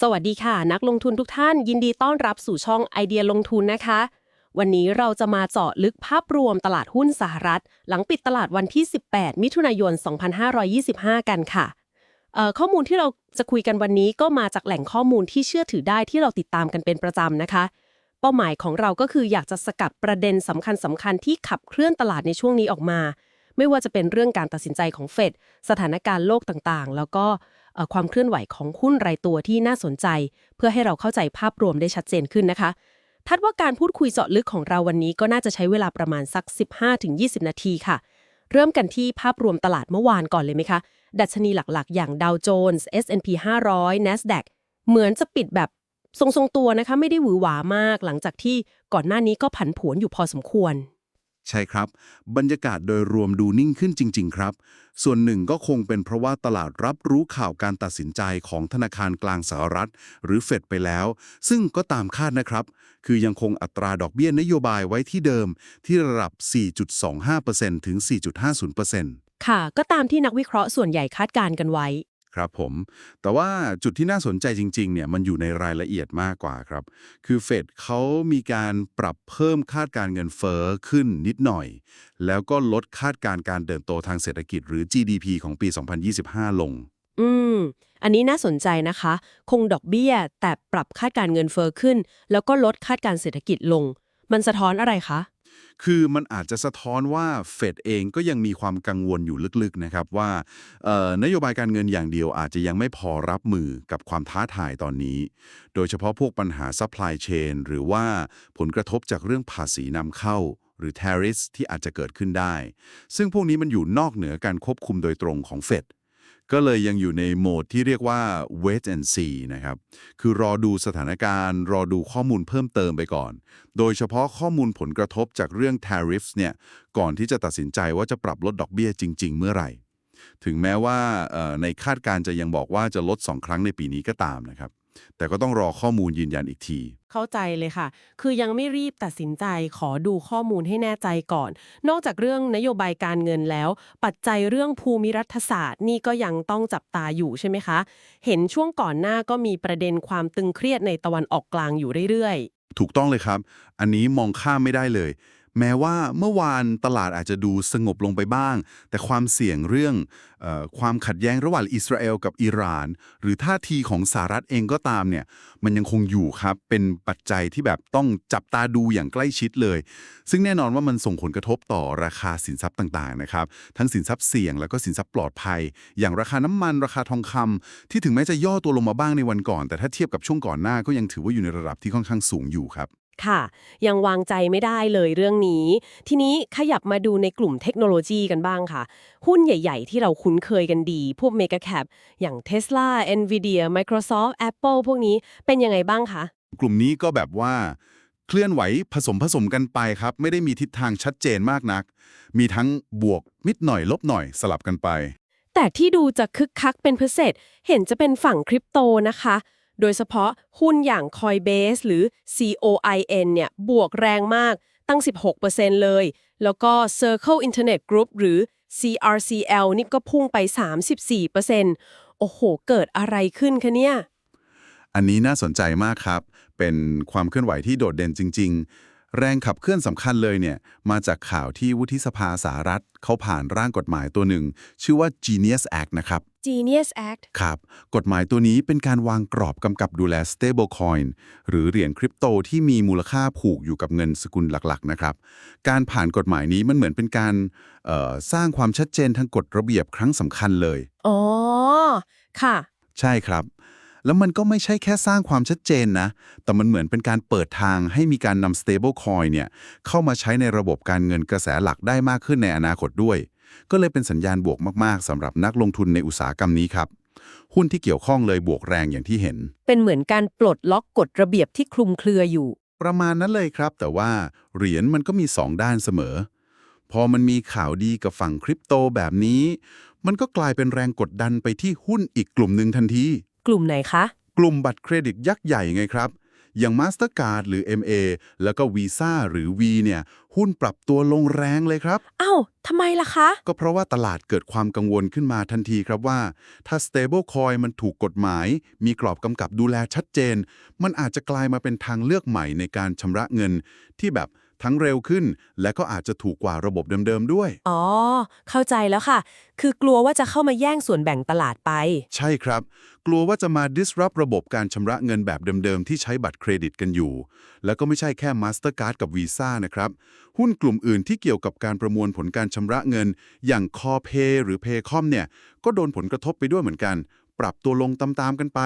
สวัสดีค่ะ นักลงทุนทุกท่าน ยินดีต้อนรับสู่ช่องไอเดียลงทุนนะคะ วันนี้เราจะมาเจาะลึกภาพรวมตลาดหุ้นสหรัฐ หลังปิดตลาดวันที่ 18 มิถุนายน 2525 กันค่ะเอ่อข้อมูลที่เราจะคุยกันวันนี้ก็มาจากแหล่งข้อมูลที่เชื่อถือได้ที่เราติดตามกันเป็นประจำนะคะ เป้าหมายของเราก็คืออยากจะสกัดประเด็นสำคัญสำคัญๆที่ขับเคลื่อนตลาดในช่วงนี้ออกมา ไม่ว่าจะเป็นเรื่องการตัดสินใจของเฟดสถานการณ์โลกต่างๆ แล้วก็ ความเคลื่อนไหวของหุ้นรายตัวที่น่าสนใจ เพื่อให้เราเข้าใจภาพรวมได้ชัดเจนขึ้นนะคะทัดว่าการพูดคุยเจาะลึกของเราวันนี้ก็น่าจะใช้เวลาประมาณสัก 15-20 นาทีค่ะ เริ่มกันที่ภาพรวมตลาดเมื่อวานก่อนเลยไหมคะ ดัชนีหลักๆ อย่างดาวโจนส์ S&P 500 NASDAQ เหมือนจะปิดแบบทรงๆตัวนะคะ ไม่ได้หวือหวามาก หลังจากที่ก่อนหน้านี้ก็ผันผวนอยู่พอสมควร ใช่ครับ บรรยากาศโดยรวมดูนิ่งขึ้นจริง ๆ ครับ ส่วนหนึ่งก็คงเป็นเพราะว่าตลาดรับรู้ข่าวการตัดสินใจของธนาคารกลางสหรัฐ หรือเฟดไปแล้ว ซึ่งก็ตามคาดนะครับ คือยังคงอัตราดอกเบี้ยนโยบายไว้ที่เดิมที่ระดับ 4.25%ถึง 4.50%ค่ะ ก็ตามที่นักวิเคราะห์ส่วนใหญ่คาดการณ์กันไว้ ครับผม แต่ว่าจุดที่น่าสนใจจริงๆเนี่ยมันอยู่ในรายละเอียดมากกว่าครับ คือเฟดเขามีการปรับเพิ่มคาดการเงินเฟ้อขึ้นนิดหน่อย แล้วก็ลดคาดการการเติบโตทางเศรษฐกิจหรือ GDP ของปี 2025 ลง อืม อันนี้น่าสนใจนะคะ คงดอกเบี้ย แต่ปรับคาดการเงินเฟอ้อขึ้น แล้วก็ลดคาดการเศรษฐกิจลง มันสะท้อนอะไรคะ คือมันอาจจะสะท้อนว่าเฟดเองก็ยังมีความกังวลอยู่ลึกๆนะครับว่านโยบายการเงินอย่างเดียวอาจจะยังไม่พอรับมือกับความท้าทายตอนนี้ โดยเฉพาะพวกปัญหา supply chain หรือว่าผลกระทบจากเรื่องภาษีนำเข้าหรือ tariffs ที่อาจจะเกิดขึ้นได้ ซึ่งพวกนี้มันอยู่นอกเหนือการควบคุมโดยตรงของเฟด ก็เลยยังอยู่ในโหมดที่เรียกว่า wait and see นะครับ คือรอดูสถานการณ์ รอดูข้อมูลเพิ่มเติมไปก่อน โดยเฉพาะข้อมูลผลกระทบจากเรื่อง tariffs เนี่ย ก่อนที่จะตัดสินใจว่าจะปรับลดดอกเบี้ยจริง ๆ เมื่อไหร่ ถึงแม้ว่าในคาดการณ์จะยังบอกว่าจะลด 2 ครั้งในปีนี้ก็ตามนะครับ แต่ก็ต้องรอข้อมูลยืนยันอีกที เข้าใจเลยค่ะ คือยังไม่รีบตัดสินใจขอดูข้อมูลให้แน่ใจก่อน นอกจากเรื่องนโยบายการเงินแล้ว ปัจจัยเรื่องภูมิรัฐศาสตร์นี่ก็ยังต้องจับตาอยู่ใช่ไหมคะ เห็นช่วงก่อนหน้าก็มีประเด็นความตึงเครียดในตะวันออกกลางอยู่เรื่อยถูกต้องเลยครับ อันนี้มองข้ามไม่ได้เลย แม้ว่าเมื่อวานตลาดอาจจะดูสงบลงไปบ้าง แต่ความเสี่ยงเรื่องออความขัดแย้งระหว่างอิสราเอลกับอิหร่าน หรือท่าทีของสหรัฐเองก็ตามเนี่ยมันยังคงอยู่ครับ เป็นปัจจัยที่แบบต้องจับตาดูอย่างใกล้ชิดเลย ซึ่งแน่นอนว่ามันส่งผลกระทบต่อราคาสินทรัพย์ต่างๆนะครับทั้งสินทรัพย์เสี่ยงแล้วก็สินทรัพย์ปลอดภัย อย่างราคาน้ำมันราคาทองคำที่ถึงแม้จะย่อตัวลงมาบ้างในวันก่อน แต่ถ้าเทียบกับช่วงก่อนหน้าก็ยังถือว่าอยู่ในระดับที่ค่อนข้างสูงอยู่ครับ ค่ะ ยังวางใจไม่ได้เลยเรื่องนี้ ทีนี้ขยับมาดูในกลุ่มเทคโนโลยีกันบ้างค่ะ หุ้นใหญ่ ๆ ที่เราคุ้นเคยกันดี พวกเมกะแคปอย่าง Tesla Nvidia Microsoft Apple พวกนี้เป็นยังไงบ้างคะกลุ่มนี้ก็แบบว่าเคลื่อนไหวผสมผสมกันไปครับ ไม่ได้มีทิศทางชัดเจนมากนัก มีทั้งบวกนิดหน่อยลบหน่อยสลับกันไป แต่ที่ดูจะคึกคักเป็นพิเศษเห็นจะเป็นฝั่งคริปโตนะคะ โดยเฉพาะหุ้นอย่าง Coinbase หรือ COIN เนี่ยบวกแรงมากตั้ง 16%เลย แล้วก็ Circle Internet Group หรือ CRCL นี่ก็พุ่งไป 34%โอ้โห เกิดอะไรขึ้นคะเนี่ย อันนี้น่าสนใจมากครับ เป็นความเคลื่อนไหวที่โดดเด่นจริง ๆ แรงขับเคลื่อนสำคัญเลยเนี่ยมาจากข่าวที่วุฒิสภาสหรัฐเขาผ่านร่างกฎหมายตัวหนึ่ง ชื่อว่า Genius Act นะครับ Genius Act ครับ กฎหมายตัวนี้เป็นการวางกรอบกำกับดูแล stablecoin หรือเหรียญคริปโตที่มีมูลค่าผูกอยู่กับเงินสกุลหลักๆนะครับ การผ่านกฎหมายนี้มันเหมือนเป็นการเอ่อสร้างความชัดเจนทางกฎระเบียบครั้งสำคัญเลย อ๋อ ค่ะ ใช่ครับ แล้วมันก็ไม่ใช่แค่สร้างความชัดเจนนะ แต่มันเหมือนเป็นการเปิดทางให้มีการนำ stable coin เนี่ยเข้ามาใช้ในระบบการเงินกระแสหลักได้มากขึ้นในอนาคตด้วย ก็เลยเป็นสัญญาณบวกมาก ๆสำหรับนักลงทุนในอุตสาหกรรมนี้ครับ หุ้นที่เกี่ยวข้องเลยบวกแรงอย่างที่เห็น เป็นเหมือนการปลดล็อกกฎระเบียบที่คลุมเครืออยู่ ประมาณนั้นเลยครับ แต่ว่าเหรียญมันก็มี 2 ด้านเสมอ พอมันมีข่าวดีกับฝั่งคริปโตแบบนี้ มันก็กลายเป็นแรงกดดันไปที่หุ้นอีกกลุ่มหนึ่งทันทีก ลุ่มไหนคะ กลุ่มบัตรเครดิตยักษ์ใหญ่ไงครับ อย่าง Mastercard หรือ MA แล้วก็ Visa หรือ V เนี่ย หุ้นปรับตัวลงแรงเลยครับ อ้าวทำไมล่ะคะ ก็เพราะว่าตลาดเกิดความกังวลขึ้นมาทันทีครับว่า ถ้า stable coin มันถูกกฎหมาย มีกรอบกำกับดูแลชัดเจน มันอาจจะกลายมาเป็นทางเลือกใหม่ในการชำระเงินที่แบบ ทั้งเร็วขึ้น และก็อาจจะถูกกว่าระบบเดิมๆด้วย อ๋อ เข้าใจแล้วค่ะ คือกลัวว่าจะเข้ามาแย่งส่วนแบ่งตลาดไป ใช่ครับ กลัวว่าจะมา disrupt ระบบการชำระเงินแบบเดิมๆ ที่ใช้บัตรเครดิตกันอยู่ แล้วก็ไม่ใช่แค่ Mastercard กับ Visa นะครับ หุ้นกลุ่มอื่นที่เกี่ยวกับการประมวลผลการชำระเงิน อย่าง Corpay หรือ Paycom เนี่ย ก็โดนผลกระทบไปด้วยเหมือนกัน ปรับตัวลงตามๆกันไป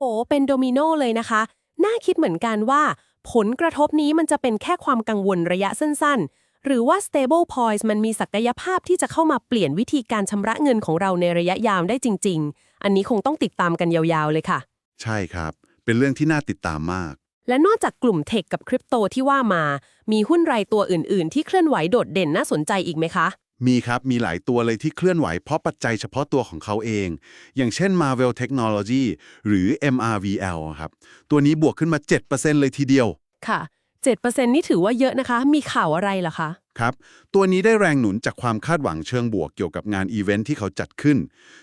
โอ้เป็นโดมิโนเลยนะคะ น่าคิดเหมือนกันว่า ผลกระทบนี้มันจะเป็นแค่ความกังวลระยะสั้น ๆ หรือว่า stable points มันมีศักยภาพที่จะเข้ามาเปลี่ยนวิธีการชำระเงินของเราในระยะยาวได้จริง ๆ อันนี้คงต้องติดตามกันยาวๆ เลยค่ะ ใช่ครับ เป็นเรื่องที่น่าติดตามมาก และนอกจากกลุ่มเทคกับคริปโตที่ว่ามา มีหุ้นรายตัวอื่น ๆ ที่เคลื่อนไหวโดดเด่นน่าสนใจอีกไหมคะ มีครับ มีหลายตัวเลยที่เคลื่อนไหวเพราะปัจจัยเฉพาะตัวของเขาเอง อย่างเช่น Marvel Technology หรือ MRVL ครับ ตัวนี้บวกขึ้นมา 7%เลยทีเดียว ค่ะ 7%นี่ถือว่าเยอะนะคะ มีข่าวอะไรเหรอคะ ครับ ตัวนี้ได้แรงหนุนจากความคาดหวังเชิงบวกเกี่ยวกับงานอีเวนท์ที่เขาจัดขึ้น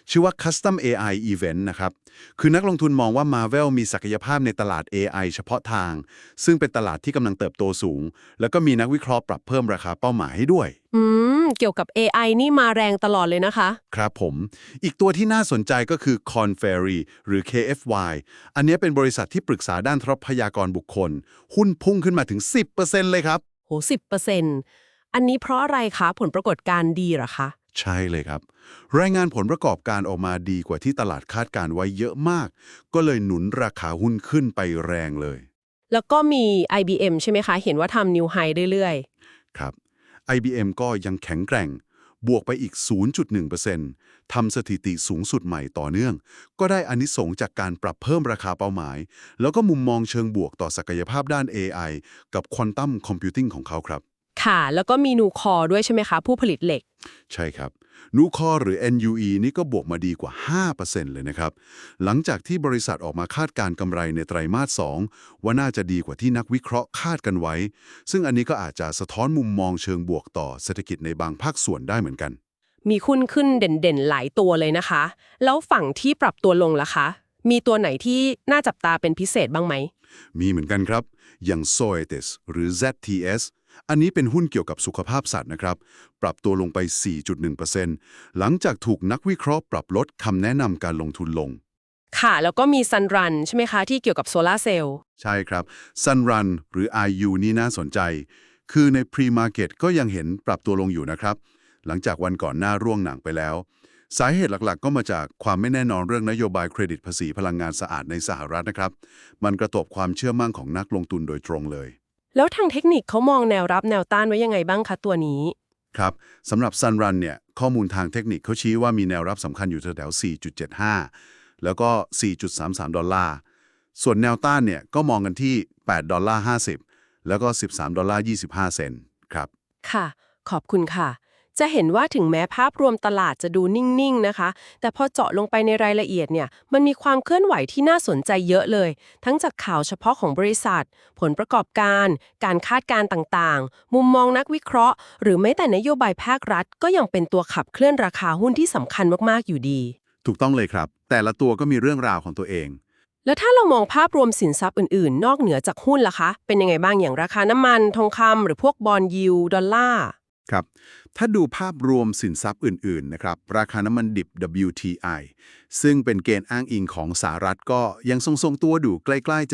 ชื่อว่า Custom AI Event นะครับ คือนักลงทุนมองว่า Marvel มีศักยภาพในตลาด AI เฉพาะทาง ซึ่งเป็นตลาดที่กำลังเติบโตสูง แล้วก็มีนักวิเคราะห์ปรับเพิ่มราคาเป้าหมายให้ด้วย อืม เกี่ยวกับ AI นี่มาแรงตลอดเลยนะคะ ครับผม อีกตัวที่น่าสนใจก็คือ c o n f e r r y หรือ KFY อันนี้เป็นบริษัทที่ปรึกษาด้านทรัพยากรบุคคล หุ้นพุ่งขึ้นมาถึง 10%เลยครับโหสิบเปอร์เซ็นต์ อันนี้เพราะอะไรคะผลปรากฏการณ์ดีเหรอคะ ใช่เลยครับ รายงานผลประกอบการออกมาดีกว่าที่ตลาดคาดการไว้เยอะมาก ก็เลยหนุนราคาหุ้นขึ้นไปแรงเลย แล้วก็มี IBM ใช่ไหมคะ เห็นว่าทำนิวไฮเรื่อยครับ IBM ก็ยังแข็งแกร่ง บวกไปอีก 0.1%ทำสถิติสูงสุดใหม่ต่อเนื่อง ก็ได้อานิสงส์จากการปรับเพิ่มราคาเป้าหมาย แล้วก็มุมมองเชิงบวกต่อศักยภาพด้าน AI กับควอนตัมคอมพิวติ้งของเขาครับๆ ค่ะ แล้วก็มีนูคอด้วยใช่ไหมคะ ผู้ผลิตเหล็ก ใช่ครับ นูคอหรือ NUE นี่ก็บวกมาดีกว่า 5%เลยนะครับ หลังจากที่บริษัทออกมาคาดการณ์กำไรในไตรมาส 2 ว่าน่าจะดีกว่าที่นักวิเคราะห์คาดกันไว้ ซึ่งอันนี้ก็อาจจะสะท้อนมุมมองเชิงบวกต่อเศรษฐกิจในบางภาคส่วนได้เหมือนกัน มีหุ้นขึ้นเด่นๆ หลายตัวเลยนะคะ แล้วฝั่งที่ปรับตัวลงล่ะคะ มีตัวไหนที่น่าจับตาเป็นพิเศษบ้างไหมมีเหมือนกันครับ อย่าง Zoetis หรือ ZTS อันนี้เป็นหุ้นเกี่ยวกับสุขภาพสัตว์นะครับ ปรับตัวลงไป 4.1%หลังจากถูกนักวิเคราะห์ปรับลดคำแนะนำการลงทุนลง ค่ะ แล้วก็มีซันรันใช่ไหมคะ ที่เกี่ยวกับโซลาร์เซลล์ ใช่ครับ Sunrun หรือ IU นี่น่าสนใจ คือใน Pre-Market ก็ยังเห็นปรับตัวลงอยู่นะครับ หลังจากวันก่อนหน้าร่วงหนังไปแล้ว สาเหตุหลักๆ ก็มาจากความไม่แน่นอนเรื่องนโยบายเครดิตภาษีพลังงานสะอาดในสหรัฐนะครับ มันกระทบความเชื่อมั่นของนักลงทุนโดยตรงเลย แล้วทางเทคนิคเขามองแนวรับแนวต้านไว้ยังไงบ้างคะตัวนี้ ครับสำหรับ Sunrun เนี่ย ข้อมูลทางเทคนิคเขาชี้ว่ามีแนวรับสำคัญอยู่แถวๆ4.75 แล้วก็ 4.33 ดอลลาร์ ส่วนแนวต้านเนี่ยก็มองกันที่ 8 ดอลลาร์ 50 แล้วก็ 13 ดอลลาร์ 25 เซนต์ครับ ค่ะ ขอบคุณค่ะ จะเห็นว่าถึงแม้ภาพรวมตลาดจะดูนิ่งๆนะคะ แต่พอเจาะลงไปในรายละเอียดเนี่ย มันมีความเคลื่อนไหวที่น่าสนใจเยอะเลย ทั้งจากข่าวเฉพาะของบริษัท ผลประกอบการ การคาดการณ์ต่างๆ มุมมองนักวิเคราะห์ หรือแม้แต่นโยบายภาครัฐ ก็ยังเป็นตัวขับเคลื่อนราคาหุ้นที่สำคัญมากๆอยู่ดี ถูกต้องเลยครับ แต่ละตัวก็มีเรื่องราวของตัวเองแล้วถ้าเรามองภาพรวมสินทรัพย์อื่นๆ นอกเหนือจากหุ้นล่ะคะ เป็นยังไงบ้างอย่างราคาน้ำมัน ทองคำหรือพวกบอลยิวดอลลาร์ ครับ ถ้าดูภาพรวมสินทรัพย์อื่น ๆ นะครับ ราคาน้ำมันดิบ WTI ซึ่งเป็นเกณฑ์อ้างอิงของสหรัฐก็ยังทรงๆตัวดูใกล้ๆ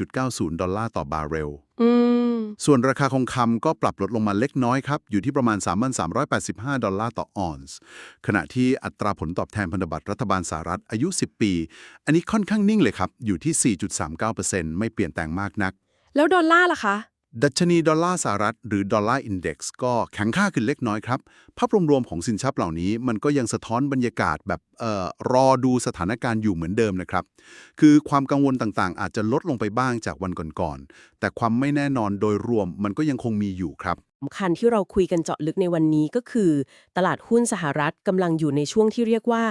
74.90 ดอลลาร์ต่อบาร์เรลอืมส่วนราคาทองคำก็ปรับลดลงมาเล็กน้อยครับ อยู่ที่ประมาณ 3,385 ดอลลาร์ต่อออนซ์ ขณะที่อัตราผลตอบแทนพันธบัตรรัฐบาลสหรัฐอายุ 10 ปี อันนี้ค่อนข้างนิ่งเลยครับ อยู่ที่ 4.39%ไม่เปลี่ยนแปลงมากนัก แล้วดอลลาร์ล่ะคะ ดัชนีดอลลาร์สหรัฐหรือดอลลาร์อินเด็กซ์ก็แข็งค่าขึ้นเล็กน้อยครับ ภาพรวมๆของสินทรัพย์เหล่านี้มันก็ยังสะท้อนบรรยากาศแบบเอ่อรอดูสถานการณ์อยู่เหมือนเดิมนะครับ คือความกังวลต่างๆ อาจจะลดลงไปบ้างจากวันก่อนๆ แต่ความไม่แน่นอนโดยรวมมันก็ยังคงมีอยู่ครับสำคัญที่เราคุยกันเจาะลึกในวันนี้ก็คือ ตลาดหุ้นสหรัฐกำลังอยู่ในช่วงที่เรียกว่า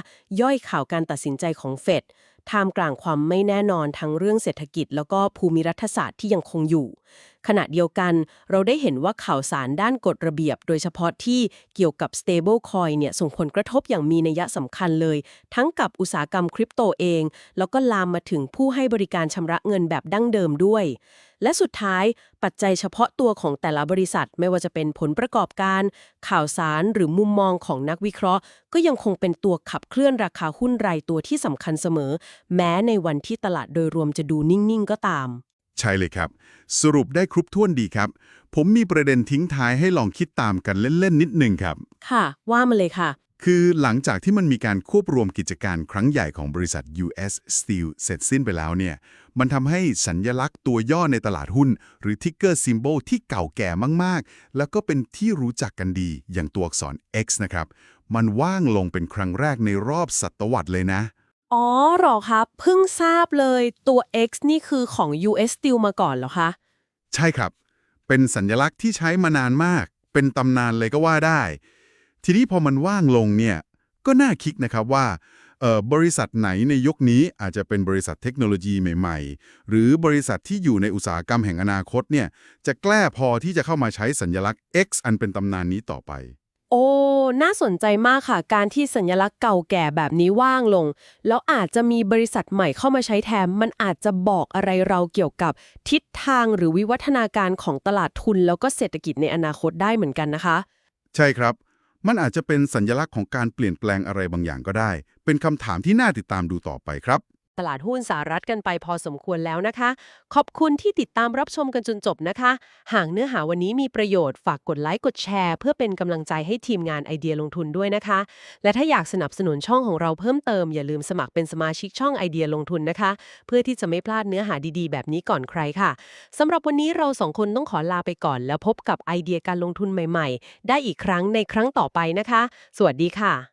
ย่อยข่าวการตัดสินใจของเฟดท่ามกลางความไม่แน่นอนทั้งเรื่องเศรษฐกิจ แล้วก็ภูมิรัฐศาสตร์ที่ยังคงอยู่ ขณะเดียวกันเราได้เห็นว่าข่าวสารด้านกฎระเบียบ โดยเฉพาะที่เกี่ยวกับ stable coin เนี่ยส่งผลกระทบอย่างมีนัยสำคัญเลย ทั้งกับอุตสาหกรรมคริปโตเอง แล้วก็ลามมาถึงผู้ให้บริการชำระเงินแบบดั้งเดิมด้วย และสุดท้ายปัจจัยเฉพาะตัวของแต่ละบริษัทไม่ว่าจะเป็นผลประกอบการ ข่าวสารหรือมุมมองของนักวิเคราะห์ ก็ยังคงเป็นตัวขับเคลื่อนราคาหุ้นรายตัวที่สำคัญเสมอ แม้ในวันที่ตลาดโดยรวมจะดูนิ่ง ๆ ก็ตาม ใช่เลยครับ สรุปได้ครบถ้วนดีครับ ผมมีประเด็นทิ้งท้ายให้ลองคิดตามกันเล่น ๆ นิดหนึ่งครับ ค่ะ ว่ามาเลยค่ะ คือหลังจากที่มันมีการควบรวมกิจการครั้งใหญ่ของบริษัท US Steel เสร็จสิ้นไปแล้วเนี่ย มันทำให้สัญญลักษณ์ตัวย่อในตลาดหุ้น หรือ ticker symbol ที่เก่าแก่มากๆ แล้วก็เป็นที่รู้จักกันดีอย่างตัวอักษร X นะครับ มันว่างลงเป็นครั้งแรกในรอบศตวรรษเลยนะ อ๋อเหรอครับ เพิ่งทราบเลยตัว X นี่คือของ US Steel มาก่อนเหรอคะ ใช่ครับ เป็นสัญลักษณ์ที่ใช้มานานมาก เป็นตำนานเลยก็ว่าได้ ทีนี้พอมันว่างลงเนี่ย ก็น่าคิดนะครับว่าเอ่อบริษัทไหนในยุคนี้อาจจะเป็นบริษัทเทคโนโลยีใหม่ ๆ หรือบริษัทที่อยู่ในอุตสาหกรรมแห่งอนาคตเนี่ย จะแกล้พอที่จะเข้ามาใช้สัญลักษณ์ X อันเป็นตำนานนี้ต่อไป โอ้ น่าสนใจมากค่ะ การที่สัญลักษณ์เก่าแก่แบบนี้ว่างลง แล้วอาจจะมีบริษัทใหม่เข้ามาใช้แทน มันอาจจะบอกอะไรเราเกี่ยวกับทิศทางหรือวิวัฒนาการของตลาดทุน แล้วก็เศรษฐกิจในอนาคตได้เหมือนกันนะคะ ใช่ครับ มันอาจจะเป็นสัญลักษณ์ของการเปลี่ยนแปลงอะไรบางอย่างก็ได้ เป็นคำถามที่น่าติดตามดูต่อไปครับ ตลาดหุ้นสหรัฐกันไปพอสมควรแล้วนะคะ ขอบคุณที่ติดตามรับชมกันจนจบนะคะ หากเนื้อหาวันนี้มีประโยชน์ฝากกดไลค์กดแชร์ เพื่อเป็นกำลังใจให้ทีมงานไอเดียลงทุนด้วยนะคะ และถ้าอยากสนับสนุนช่องของเราเพิ่มเติมอย่าลืมสมัครเป็นสมาชิกช่องไอเดียลงทุนนะคะ เพื่อที่จะไม่พลาดเนื้อหาดีๆ แบบนี้ก่อนใครค่ะสำหรับวันนี้เราสองคนต้องขอลาไปก่อน แล้วพบกับไอเดียการลงทุนใหม่ ๆ ได้อีกครั้งในครั้งต่อไปนะคะ สวัสดีค่ะ